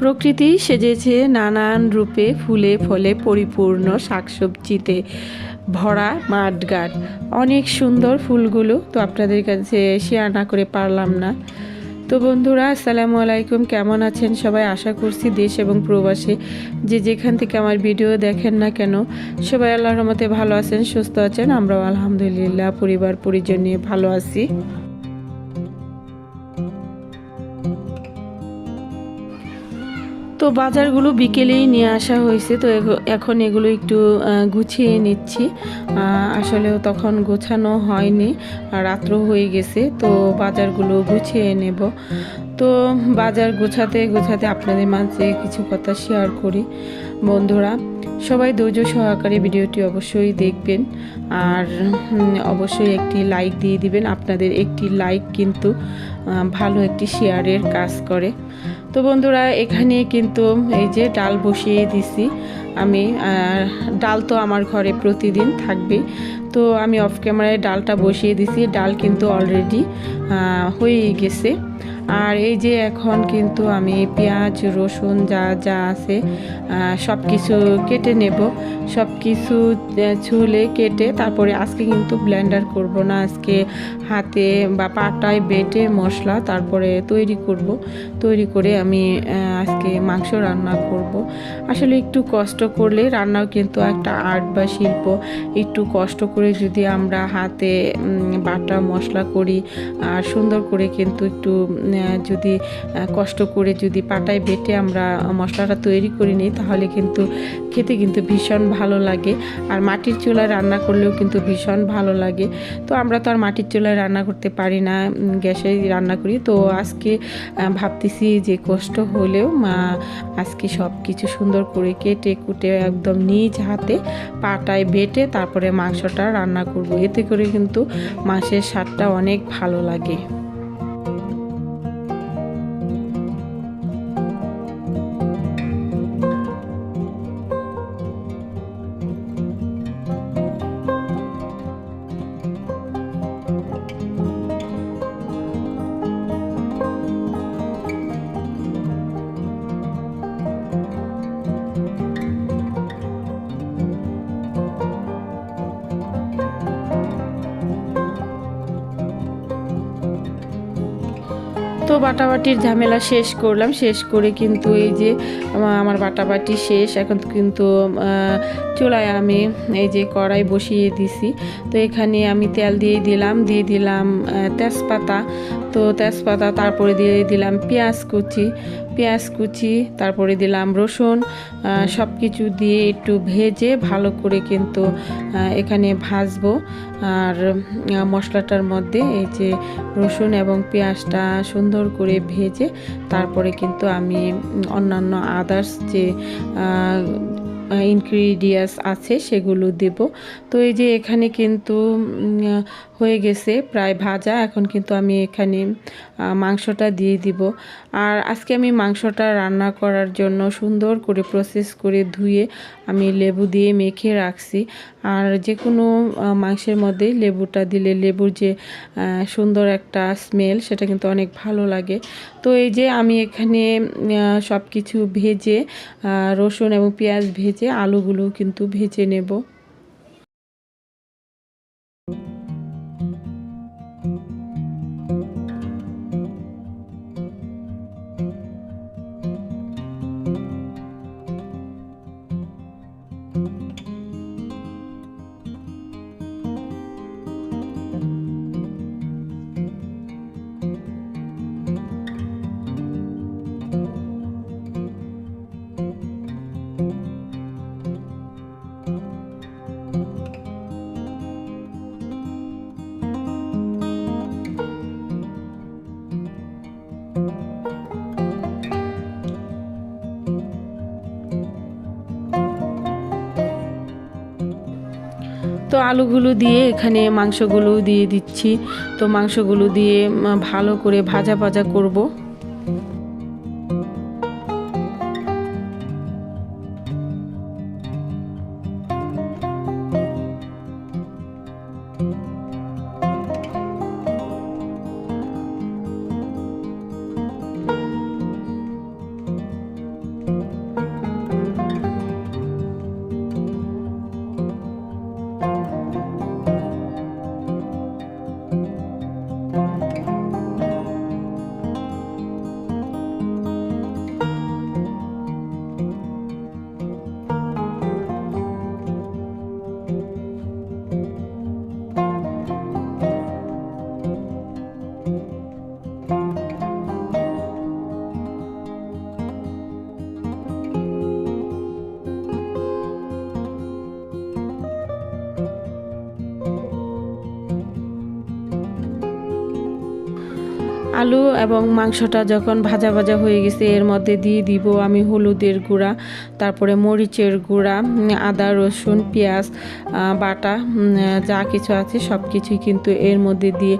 প্রকৃতি সেজেছে নানান রূপে ফুলে ফলে পরিপূর্ণ শাকসবজিতে ভরা মাঠঘাট। অনেক সুন্দর ফুলগুলো তো আপনাদের কাছে শেয়ার না করে পারলাম না। তো বন্ধুরা, আসসালামু আলাইকুম। কেমন আছেন সবাই? আশা করছি দেশ এবং প্রবাসে যে যেখান থেকে আমার ভিডিও দেখেন না কেন, সবাই আল্লাহর রহমতে ভালো আছেন, সুস্থ আছেন। আমরাও আলহামদুলিল্লাহ, পরিবার পরিজন নিয়ে ভালো আছি। তো বাজারগুলো বিকেলেই নিয়ে আসা হয়েছে, তো এখন এগুলো একটু গুছিয়ে নিচ্ছি। আসলেও তখন গোছানো হয়নি রাত্র হয়ে গেছে, তো বাজারগুলো গুছিয়ে নেব। তো বাজার গোছাতে গোছাতে আপনাদের মাঝে কিছু কথা শেয়ার করি। বন্ধুরা, সবাই ধৈর্য সহকারে ভিডিওটি অবশ্যই দেখবেন, আর অবশ্যই একটি লাইক দিয়ে দিবেন। আপনাদের একটি লাইক কিন্তু ভালো একটি শেয়ারের কাজ করে। তো বন্ধুরা, এখানে কিন্তু এই যে ডাল বসিয়ে দিছি আমি ডাল তো আমার ঘরে প্রতিদিন থাকবে। তো আমি অফ ক্যামেরায় ডালটা বসিয়ে দিছি, ডাল কিন্তু অলরেডি হয়ে গেছে। আর এই যে এখন কিন্তু আমি পেঁয়াজ, রসুন যা যা আছে সব কিছু কেটে নেব। সব কিছু ছুলে কেটে তারপরে আজকে কিন্তু ব্লেন্ডার করব না। আজকে হাতে বা পাটায় বেটে মশলা তারপরে তৈরি করব। তৈরি করে আমি আজকে মাংস রান্না করব। আসলে একটু কষ্ট করলে রান্নাও কিন্তু একটা আর্ট বা শিল্প। একটু কষ্ট করে যদি আমরা হাতে বাটা মশলা করি, আর সুন্দর করে কিন্তু একটু যদি কষ্ট করে যদি পাটায় বেটে আমরা মশলাটা তৈরি করে নিই, তাহলে কিন্তু খেতে কিন্তু ভীষণ ভালো লাগে। আর মাটির চুলায় রান্না করলেও কিন্তু ভীষণ ভালো লাগে। তো আমরা তো আর মাটির চুলায় রান্না করতে পারি না গ্যাসে রান্না করি। তো আজকে ভাবতেছি যে কষ্ট হলেও মা আজকে সব কিছু সুন্দর করে কেটে কুটে একদম নিজ হাতে পাটায় বেটে তারপরে মাংসটা রান্না করব। এতে করে কিন্তু মাংসের স্বাদটা অনেক ভালো লাগে। বাটাবাটির ঝামেলা শেষ করলাম। শেষ করে কিন্তু এই যে আমা- আমার বাটাবাটি শেষ। এখন কিন্তু চুলায় আমি এই যে কড়াই বসিয়ে দিছি। তো এখানে আমি তেল দিয়ে দিলাম দিয়ে দিলাম তেজপাতা। তো তেজপাতা, তারপরে দিয়ে দিলাম পেঁয়াজ কুচি। পেঁয়াজ কুচি, তারপরে দিলাম রসুন সব কিছু দিয়ে একটু ভেজে ভালো করে কিন্তু এখানে ভাজবো। আর মশলাটার মধ্যে এই যে রসুন এবং পেঁয়াজটা সুন্দর করে ভেজে, তারপরে কিন্তু আমি অন্যান্য আদার্স যে ইনগ্রিডিয়েন্টস আছে সেগুলো দেব। তো এই যে এখানে কিন্তু হয়ে গেছে, প্রায় ভাজা। এখন কিন্তু আমি এখানে মাংসটা দিয়ে দিব। আর আজকে আমি মাংসটা রান্না করার জন্য সুন্দর করে প্রসেস করে ধুয়ে আমি লেবু দিয়ে মেখে রাখছি। আর যে কোনো মাংসের মধ্যে লেবুটা দিলে লেবুর যে সুন্দর একটা স্মেল সেটা কিন্তু অনেক ভালো লাগে। তো এই যে আমি এখানে সব কিছু ভেজে রসুন এবং পেঁয়াজ ভেজে আলুগুলো কিন্তু ভেজে নেব। তো আলুগুলো দিয়ে এখানে মাংসগুলো দিয়ে দিচ্ছি। তো মাংসগুলো দিয়ে ভালো করে ভাজা ভাজা করব। আলু এবং মাংসটা যখন ভাজা ভাজা হয়ে গেছে, এর মধ্যে দিয়ে দিব আমি হলুদের গুঁড়া, তারপরে মরিচের গুঁড়া, আদা, রসুন, পেঁয়াজ বাটা যা কিছু আছে সব কিছুই কিন্তু এর মধ্যে দিয়ে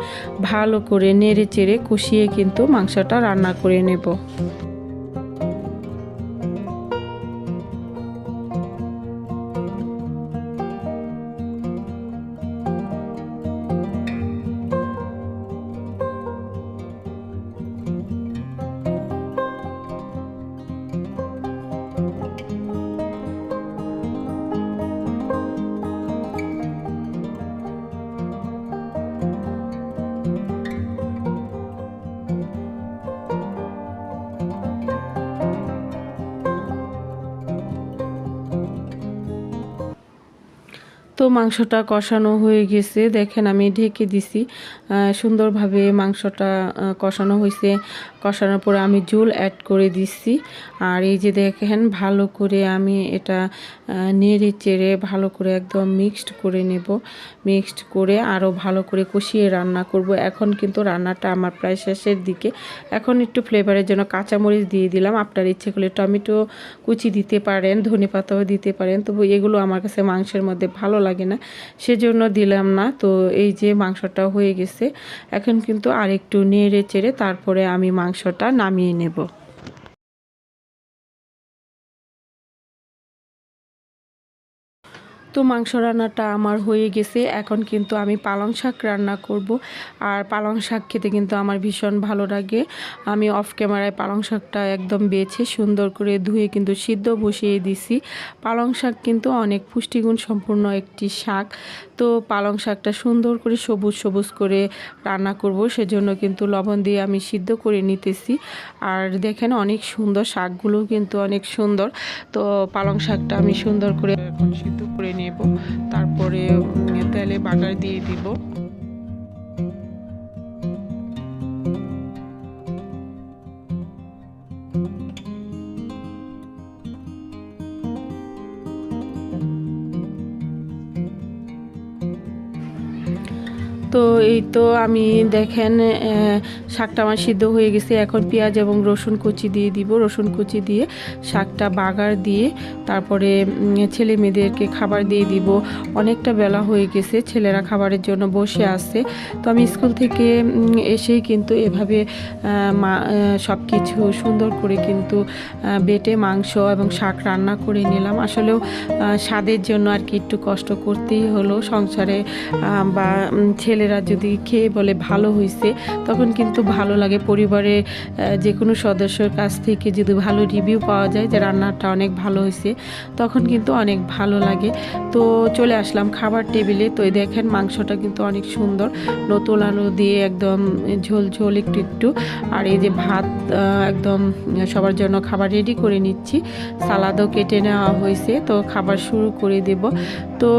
ভালো করে নেড়ে চেড়ে কষিয়ে কিন্তু মাংসটা রান্না করে নেব। তো মাংসটা কষানো হয়ে গেছে। দেখেন আমি ঢেকে দিছি। সুন্দরভাবে মাংসটা কষানো হয়েছে। কষানোর পরে আমি জুল অ্যাড করে দিচ্ছি আর এই যে দেখেন, ভালো করে আমি এটা নেড়ে চেড়ে ভালো করে একদম মিক্সড করে নেব। মিক্সড করে আরও ভালো করে কষিয়ে রান্না করব। এখন কিন্তু রান্নাটা আমার প্রায় শেষের দিকে। এখন একটু ফ্লেভারের জন্য কাঁচামরিচ দিয়ে দিলাম। আপনার ইচ্ছে করলে টমেটো কুচি দিতে পারেন ধনে পাতাও দিতে পারেন। তবু এগুলো আমার কাছে মাংসের মধ্যে ভালো লাগে না, সেজন্য দিলাম না। তো এই যে মাংসটা হয়ে গেছে, এখন কিন্তু আরেকটু নেড়ে চেড়ে তারপরে আমি মাংসটা নামিয়ে নেব। তো মাংস রান্নাটা আমার হয়ে গেছে। এখন কিন্তু আমি পালং শাক রান্না করব। আর পালং শাক খেতে কিন্তু আমার ভীষণ ভালো লাগে। আমি অফ ক্যামেরায় পালং শাকটা একদম বেছে সুন্দর করে ধুয়ে কিন্তু সিদ্ধ বসিয়ে দিছি। পালং শাক কিন্তু অনেক পুষ্টিগুণ সম্পূর্ণ একটি শাক। তো পালং শাকটা সুন্দর করে সবুজ সবুজ করে রান্না করব। সেজন্য কিন্তু লবণ দিয়ে আমি সিদ্ধ করে নিতেছি। আর দেখেন অনেক সুন্দর শাকগুলো কিন্তু অনেক সুন্দর। তো পালং শাকটা আমি সুন্দর করে এখন সিদ্ধ করে নেব। তারপরে তেলে বাগার দিয়ে দিব। এই তো আমি দেখেন শাকটা আমার সিদ্ধ হয়ে গেছে। এখন পেঁয়াজ এবং রসুন কুচি দিয়ে দিব। রসুন কুচি দিয়ে শাকটা বাগার দিয়ে তারপরে ছেলে মেয়েদেরকে খাবার দিয়ে দিব। অনেকটা বেলা হয়ে গেছে, ছেলেরা খাবারের জন্য বসে আছে। তো আমি স্কুল থেকে এসেই কিন্তু এভাবে সব কিছু সুন্দর করে কিন্তু বেটে মাংস এবং শাক রান্না করে নিলাম। আসলেও স্বাদের জন্য আর কি একটু কষ্ট করতেই হলো। সংসারে বা ছেলেরা যদি খেয়ে বলে ভালো হয়েছে তখন কিন্তু ভালো লাগে। পরিবারে যে কোনো সদস্যর কাছ থেকে যদি ভালো রিভিউ পাওয়া যায় যে রান্নাটা অনেক ভালো হয়েছে তখন কিন্তু অনেক ভালো লাগে। তো চলে আসলাম খাবার টেবিলে। তো দেখেন মাংসটা কিন্তু অনেক সুন্দর। নতুন আলু দিয়ে একদম ঝোল ঝোল একটু একটু। আর এই যে ভাত একদম সবার জন্য খাবার রেডি করে নিচ্ছি। সালাদও কেটে নেওয়া হয়েছে তো খাবার শুরু করে দেব। তো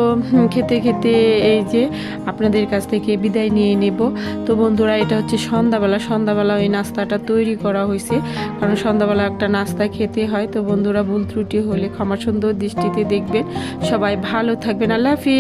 খেতে খেতে এই যে আপনাদের কাছ থেকে বিদায় নিয়ে নেব। তো বন্ধুরা, এটা হচ্ছে সন্ধ্যাবেলা। সন্ধ্যাবেলা ওই নাস্তাটা তৈরি করা হয়েছে। কারণ সন্ধ্যাবেলা একটা নাস্তা খেতে হয়। তো বন্ধুরা, ভুল ত্রুটি হলে ক্ষমা সুন্দর দৃষ্টিতে দেখবেন। সবাই ভালো থাকবেন। আল্লাহ হাফিজ।